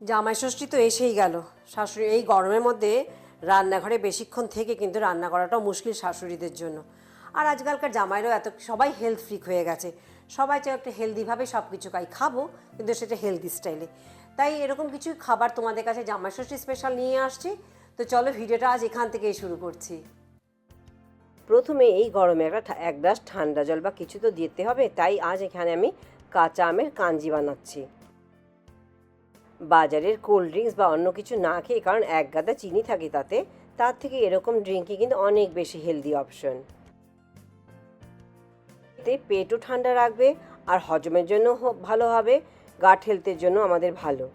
জামাই ষষ্ঠী তো এসেই গেল। শাশুড়ি, এই গরমের মধ্যে রান্নাঘরে বেশিক্ষণ থেকে কিন্তু রান্না করাটাও মুশকিল শাশুড়িদের জন্য। আর আজকালকার জামাইরাও এত, সবাই হেলথ ফ্রিক হয়ে গেছে। সবাই চায় একটা হেলদিভাবে সব কিছু খাই, খাব, কিন্তু সেটা হেলদি স্টাইলে তাই এরকম কিছু খাবার তোমাদের কাছে জামাই ষষ্ঠী স্পেশাল নিয়ে আসছি। তো চলো ভিডিওটা আজ এখান থেকেই শুরু করছি। প্রথমে এই গরমে একটা এক গ্লাস ঠান্ডা জল বা কিছু তো দিতে হবে, তাই আজ এখানে আমি কাঁচা আমের কাঞ্জি বানাচ্ছি। বাজারের কোল্ড ড্রিঙ্কস বা অন্য কিছু না খেয়ে, কারণ এক গাদা চিনি থাকে তাতে, তার থেকে এরকম ড্রিঙ্কই কিন্তু অনেক বেশি হেলদি অপশন এতে পেটও ঠান্ডা রাখবে, আর হজমের জন্য ভালো হবে গাট হেলথের জন্য আমাদের ভালো।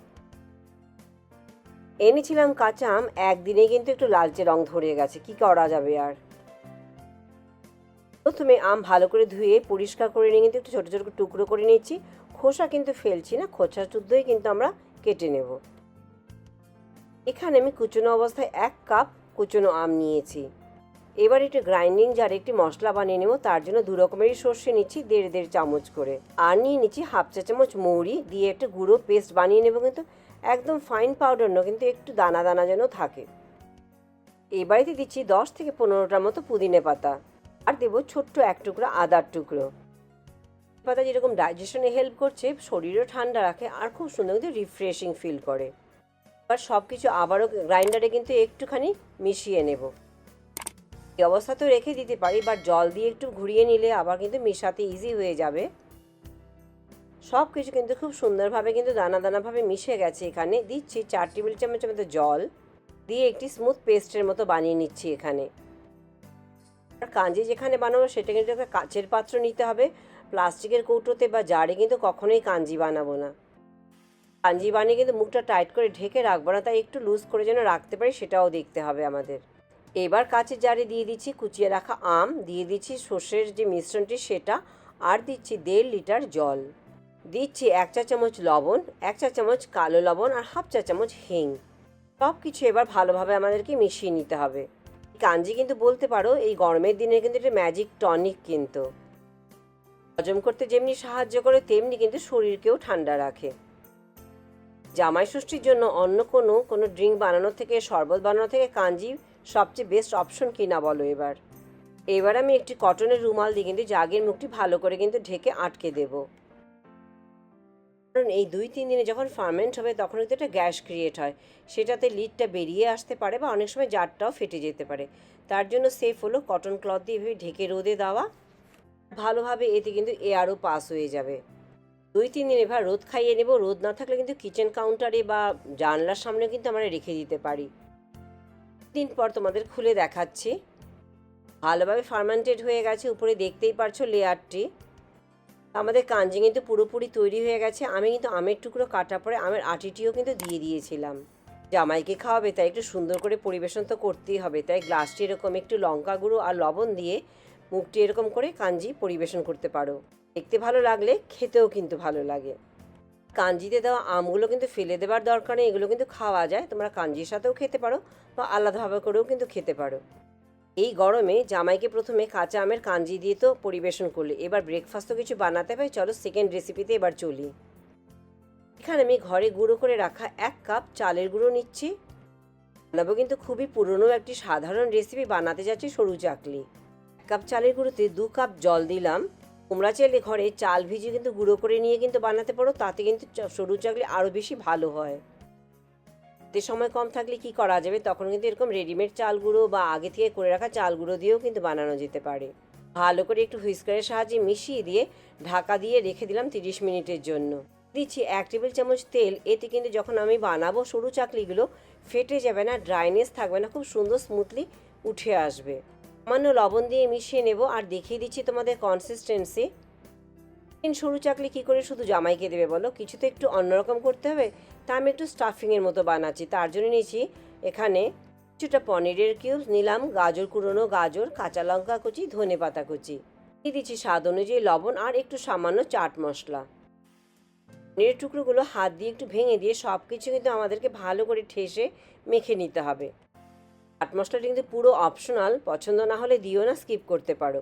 এনেছিলাম কাঁচা আম একদিনে কিন্তু একটু লালচে রং ধরে গেছে, কি করা যাবে আর? প্রথমে আম ভালো করে ধুয়ে পরিষ্কার করে নিয়ে কিন্তু একটু ছোটো ছোটো টুকরো করে নিচ্ছি, খোসা কিন্তু ফেলছি না, খোসা শুদ্ধই কিন্তু আমরা কেটে নেব। এখানে আমি কুচনো অবস্থায় এক কাপ কুচনো আম নিয়েছি। এবার একটু গ্রাইন্ডিং জারে একটি মশলা বানিয়ে নেব, তার জন্য দু রকমেরই সর্ষে নিচ্ছি, দেড় দেড় চামচ করে। আর নিয়ে নিচ্ছি হাফ চা চামচ মৌরি, দিয়ে একটা গুঁড়ো পেস্ট বানিয়ে নেব, কিন্তু একদম ফাইন পাউডার নয়, কিন্তু একটু দানা দানা যেন থাকে। এবারেতে দিচ্ছি দশ থেকে পনেরোটার মতো পুদিনে পাতা। আর দেবো ছোট্ট এক টুকরো আদার টুকরো। পাতা যেরকম ডাইজেশনে হেল্প করছে, শরীরও ঠান্ডা রাখে আর খুব সুন্দর কিন্তু রিফ্রেশিং ফিল করে। এবার সব কিছু আবারও গ্রাইন্ডারে কিন্তু একটুখানি মিশিয়ে নেব। এই অবস্থাতেও রেখে দিতে পারি বা জল দিয়ে একটু ঘুরিয়ে নিলে আবার কিন্তু মেশাতে ইজি হয়ে যাবে। সব কিছু কিন্তু খুব সুন্দরভাবে কিন্তু দানা দানাভাবে মিশে গেছে এখানে। দিচ্ছি চার টেবিল চামচের মতো জল দিয়ে একটি স্মুথ পেস্টের মতো বানিয়ে নিচ্ছি এখানে। আর যেখানে বানাবো সেটা কিন্তু একটা কাচের পাত্র নিতে হবে। প্লাস্টিকের কৌটোতে বা জারে কিন্তু কখনোই কাঞ্জি বানাবো না। কাঞ্জি বানিয়ে কিন্তু মুখটা টাইট করে ঢেকে রাখব না, তাই একটু লুজ করে যেন রাখতে পারি সেটাও দেখতে হবে আমাদের। এবার কাচের জারে দিয়ে দিচ্ছি কুচিয়ে রাখা আম, দিয়ে দিচ্ছি সর্ষের যে মিশ্রণটি সেটা, আর দিচ্ছি দেড় লিটার জল। দিচ্ছি এক চা চামচ লবণ, এক চা চামচ কালো লবণ, আর হাফ চা চামচ হিং। সব কিছু এবার ভালোভাবে আমাদেরকে মিশিয়ে নিতে হবে। কাঞ্জি কিন্তু বলতে পারো এই গরমের দিনে কিন্তু এটা ম্যাজিক টনিক কিন্তু। হজম করতে যেমনি সাহায্য করে, তেমনি কিন্তু শরীরকেও ঠান্ডা রাখে। জামাই ষষ্ঠীর জন্য অন্য কোনো কোনো ড্রিঙ্ক বানানোর থেকে, শরবত বানানো থেকে কাঞ্জি সবচেয়ে বেস্ট অপশন কি না বলো এবার? এবার আমি একটি কটনের রুমাল দিয়ে কিন্তু জাগের মুখটি ভালো করে কিন্তু ঢেকে আটকে দেবো। কারণ এই দুই তিন দিনে যখন ফার্মেন্ট হবে, তখন কিন্তু একটা গ্যাস ক্রিয়েট হয়। সেটাতে লিডটা বেরিয়ে আসতে পারে বা অনেক সময় জারটাও ফেটে যেতে পারে। তার জন্য সেফ হলো কটন ক্লথ দিয়ে ঢেকে রোদে দেওয়া। ভালোভাবে এতে কিন্তু এয়ারও পাস হয়ে যাবে। দুই, তিন দিন এবার রোদ খাইয়ে নেব। রোদ না থাকলে কিন্তু কিচেন কাউন্টারে বা জানলার সামনে কিন্তু আমরা রেখে দিতে পারি। দিন পর তোমাদের খুলে দেখাচ্ছি। ভালোভাবে ফার্মান্টেড হয়ে গেছে। উপরে দেখতেই পারছ লেয়ারটি আমাদের কাঞ্জি কিন্তু পুরোপুরি তৈরি হয়ে গেছে। আমি কিন্তু আমের টুকরো কাটা পরে আমের আটিটিও কিন্তু দিয়ে দিয়েছিলাম। জামাইকে খাওয়াবে, তাই একটু সুন্দর করে পরিবেশন তো করতেই হবে। তাই গ্লাসটি এরকম একটু লঙ্কা গুঁড়ো আর লবণ দিয়ে মুখটি এরকম করে কাঞ্জি পরিবেশন করতে পারো। দেখতে ভালো লাগলে খেতেও কিন্তু ভালো লাগে। কাঞ্জিতে দেওয়া আমগুলো কিন্তু ফেলে দেওয়ার দরকার নেই, এগুলো কিন্তু খাওয়া যায়। তোমরা কাঞ্জির সাথেও খেতে পারো বা আলাদাভাবে করেও কিন্তু খেতে পারো। এই গরমে জামাইকে প্রথমে কাঁচা আমের কাঞ্জি দিয়ে তো পরিবেশন করলে, এবার ব্রেকফাস্ট তো কিছু বানাতে পারি চলো সেকেন্ড রেসিপিতে এবার চলি। এখানে আমি ঘরে গুঁড়ো করে রাখা এক কাপ চালের গুঁড়ো নিচ্ছি। বানাবো কিন্তু খুবই পুরনো একটি সাধারণ রেসিপি বানাতে যাচ্ছি সরু চাকলি। কাপ চালের গুঁড়োতে দু কাপ জল দিলাম। তোমরা চাইলে ঘরে চাল ভিজিয়ে কিন্তু গুঁড়ো করে নিয়ে কিন্তু বানাতে পারো, তাতে কিন্তু সরু চাকলি আরও বেশি ভালো হয়। হাতে সময় কম থাকলে কি করা যাবে? তখন কিন্তু এরকম রেডিমেড চাল গুঁড়ো বা আগে থেকে করে রাখা চাল গুঁড়ো দিয়েও কিন্তু বানানো যেতে পারে। ভালো করে একটু হুইস্কারের সাহায্যে মিশিয়ে দিয়ে ঢাকা দিয়ে রেখে দিলাম তিরিশ মিনিটের জন্য। দিচ্ছি এক টেবিল চামচ তেল, এতে কিন্তু যখন আমি বানাবো সরু চাকলিগুলো, ফেটে যাবে না ড্রাইনেস থাকবে না, খুব সুন্দর স্মুথলি উঠে আসবে। সামান্য লবণ দিয়ে মিশিয়ে নেব আর দেখিয়ে দিচ্ছি তোমাদের কনসিস্টেন্সি সরু চাকলি কী করে শুধু জামাইকে দেবে বলো? কিছু তো একটু অন্যরকম করতে হবে। তা আমি একটু স্টাফিংয়ের মতো বানাচ্ছি। তার জন্য নিয়েছি এখানে কিছুটা পনিরের কিউবস নিলাম, গাজর কুড়োনো গাজর, কাঁচা লঙ্কা কুচি, ধনে পাতা কুচি। দিয়ে দিচ্ছি স্বাদ অনুযায়ী লবণ আর একটু সামান্য চাট মশলা। পনিরের টুকরোগুলো হাত দিয়ে একটু ভেঙে দিয়ে সব কিছু কিন্তু আমাদেরকে ভালো করে ঠেসে মেখে নিতে হবে। চাট কিন্তু পুরো অপশনাল পছন্দ না হলে দিও না স্কিপ করতে পারো।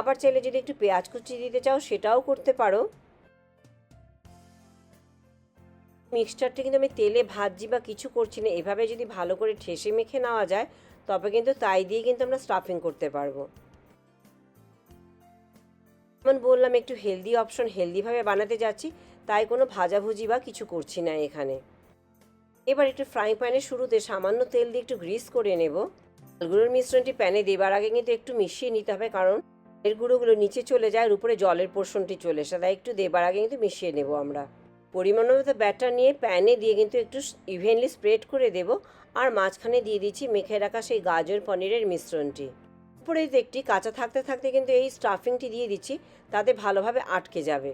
আবার চাইলে যদি একটু পেঁয়াজ কুচি দিতে চাও, সেটাও করতে পারো। মিক্সচারটি কিন্তু আমি তেলে ভাজছি বা কিছু করছি না, এভাবে যদি ভালো করে ঠেসে মেখে নেওয়া যায়, তবে কিন্তু তাই দিয়ে কিন্তু আমরা স্টাফিং করতে পারব। যেমন বললাম, একটু হেলদি অপশন হেলদিভাবে বানাতে যাচ্ছি, তাই কোনো ভাজাভুজি বা কিছু করছি না এখানে। এবার একটু ফ্রাই প্যানের শুরুতে সামান্য তেল দিয়ে একটু গ্রিস করে নেব। চালগুলোর মিশ্রণটি প্যানে দেবার আগে কিন্তু একটু মিশিয়ে নিতে হবে কারণ এর গুঁড়োগুলো নিচে চলে যায়, আর উপরে জলের পোর্শনটি চলে আসে তাই একটু দেবার আগে কিন্তু মিশিয়ে নেব আমরা। পরিমাণ মতো ব্যাটার নিয়ে প্যানে দিয়ে কিন্তু একটু ইভেনলি স্প্রেড করে দেব, আর মাঝখানে দিয়ে দিচ্ছি মেখে রাখা সেই গাজর পনিরের মিশ্রণটি। উপরে একটি কাঁচা থাকতে থাকতে কিন্তু এই স্টাফিংটি দিয়ে দিচ্ছি, তাতে ভালোভাবে আটকে যাবে।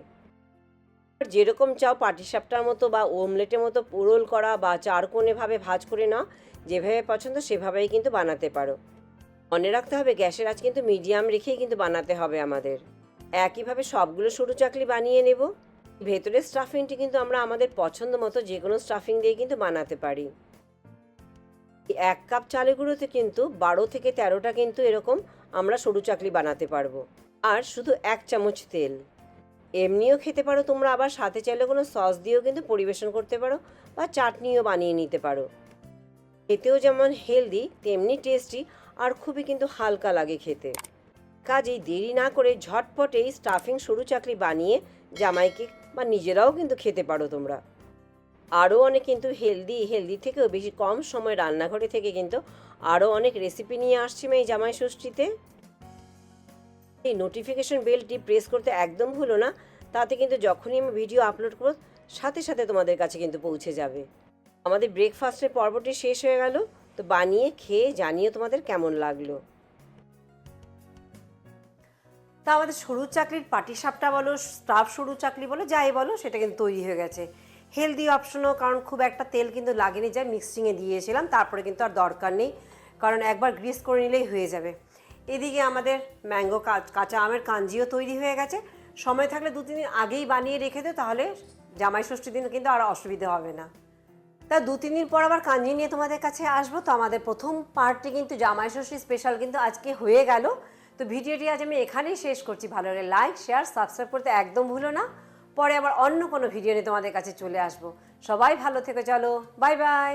যেরকম চাও পাটিসাপটার মতো বা ওমলেটের মতো পোরোল করা বা চারকোনেভাবে ভাজ করে নাও, যেভাবে পছন্দ সেভাবেই কিন্তু বানাতে পারো। মনে রাখতে হবে গ্যাসের আজ কিন্তু মিডিয়াম রেখেই কিন্তু বানাতে হবে আমাদের। একইভাবে সবগুলো সরু চাকলি বানিয়ে নেব। ভেতরের স্টাফিংটি কিন্তু আমরা আমাদের পছন্দ মতো যে কোনো স্টাফিং দিয়ে কিন্তু বানাতে পারি। এক কাপ চালের গুঁড়োতে কিন্তু বারো থেকে তেরোটা কিন্তু এরকম আমরা সরু চাকলি বানাতে পারব। আর শুধু এক চামচ তেল। এমনিও খেতে পারো, তোমরা আবার সাথে চাইলে কোনো সস দিয়েও কিন্তু পরিবেশন করতে পারো বা চাটনিও বানিয়ে নিতে পারো। খেতেও যেমন হেলদি তেমনি টেস্টি আর খুবই কিন্তু হালকা লাগে খেতে। কাজেই দেরি না করে ঝটপট এই স্টাফিং সরু চাকরি বানিয়ে জামাইকে বা নিজেরাও কিন্তু খেতে পারো তোমরা। আরও অনেক কিন্তু হেলদি হেলদি থেকেও বেশি কম সময় রান্নাঘরে থেকে কিন্তু আরও অনেক রেসিপি নিয়ে আসছি আমি জামাই ষষ্ঠীতে। এই নোটিফিকেশন বেলটি প্রেস করতে একদম ভুলো না। তাতে কিন্তু যখনই আমি ভিডিও আপলোড করব, সাথে সাথে তোমাদের কাছে কিন্তু পৌঁছে যাবে। আমাদের ব্রেকফাস্টের পর্বটি শেষ হয়ে গেল। তো বানিয়ে খেয়ে জানিয়ে তোমাদের কেমন লাগল। তা আমাদের সরু চাকরির পাটিসাপটা বলো স্টাফ সরু চাকরি বলো, যাই বলো, সেটা কিন্তু তৈরি হয়ে গেছে। হেলদি অপশনও কারণ খুব একটা তেল কিন্তু লাগেনি যা মিক্সিংয়ে দিয়েছিলাম, তারপরে কিন্তু আর দরকার নেই। কারণ একবার গ্রিস করে নিলেই হয়ে যাবে। এদিকে আমাদের ম্যাঙ্গো কাঁচা আমের কাঞ্জিও তৈরি হয়ে গেছে। সময় থাকলে দু, তিন দিন আগেই বানিয়ে রেখে দে, তাহলে জামাই ষষ্ঠীর দিন কিন্তু আর অসুবিধা হবে না। তা দু, তিন দিন পর আবার কাঞ্জি নিয়ে তোমাদের কাছে আসব। তো আমাদের প্রথম পার্টটি কিন্তু জামাই ষষ্ঠী স্পেশাল কিন্তু আজকে হয়ে গেল। তো ভিডিওটি আজ আমি এখানেই শেষ করছি। ভালো লাগলে লাইক শেয়ার সাবস্ক্রাইব করতে একদম ভুলো না। পরে আবার অন্য কোনো ভিডিও নিয়ে তোমাদের কাছে চলে আসব। সবাই ভালো থেকে, চলো বাই বাই